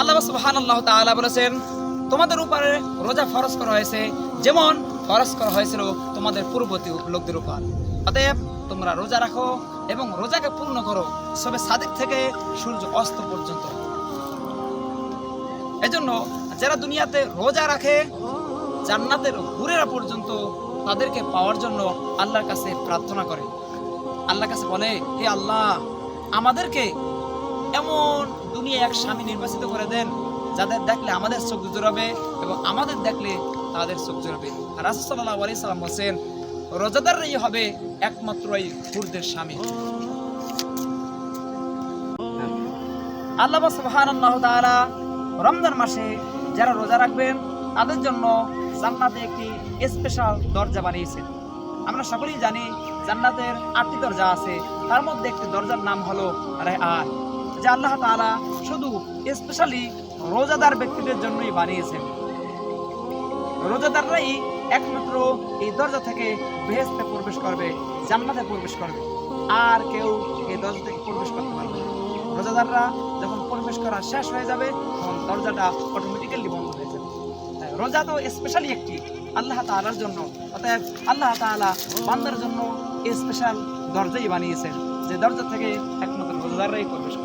আল্লাহ সুবহানাল্লাহু তাআলা বলেছেন, তোমাদের উপরে রোজা ফরজ করা হয়েছে, যেমন ফরজ করা হয়েছিল তোমাদের পূর্ববর্তী লোকদের উপর। অতএব তোমরা রোজা রাখো এবং রোজাকে পূর্ণ করো, সবে সাদিক থেকে সূর্য অস্ত পর্যন্ত। এজন্য যারা দুনিয়াতে রোজা রাখে, জান্নাতের হুরেরা পর্যন্ত তাদেরকে পাওয়ার জন্য আল্লাহর কাছে প্রার্থনা করে। আল্লাহর কাছে বলে, হে আল্লাহ, আমাদেরকে এমন দুনিয়া এক স্বামী নির্বাচিত করে দেন, যাদের দেখলে আমাদের চোখ জোরাবে এবং আমাদের দেখলে তাদের চোখ জোরাবে রাসুসাল্লাহ আলি সাল্লাম রোজাদাররাই হবে একমাত্র এই হুরদের স্বামী। আল্লাহ তাআলা রমজান মাসে যারা রোজা রাখবেন, তাদের জন্য জান্নাতে একটি স্পেশাল দরজা বানিয়েছেন। আমরা সকলেই জানি জান্নাতের আটটি দরজা আছে, তার মধ্যে একটি দরজার নাম হলো রেহান যা আল্লাহ তাআলা শুধু স্পেশালি রোজাদার ব্যক্তিদের জন্যই বানিয়েছেন। রোজাদাররাই একমাত্র এই দরজা থেকে বেহেস্তে প্রবেশ করবে, জান্নাতে প্রবেশ করবে। আর কেউ এই দরজা থেকে প্রবেশ করতে পারবে রোজাদাররা যখন প্রবেশ করা শেষ হয়ে যাবে, তখন দরজাটা অটোমেটিক্যালি বন্ধ হয়ে যাবে। রোজা তো স্পেশালি একটি। আল্লাহ তাআলার জন্য, অতএব আল্লাহ তাআলা বান্দার জন্য স্পেশাল দরজাই বানিয়েছেন, যে দরজা থেকে একমাত্র রোজাদাররাই প্রবেশ করবে।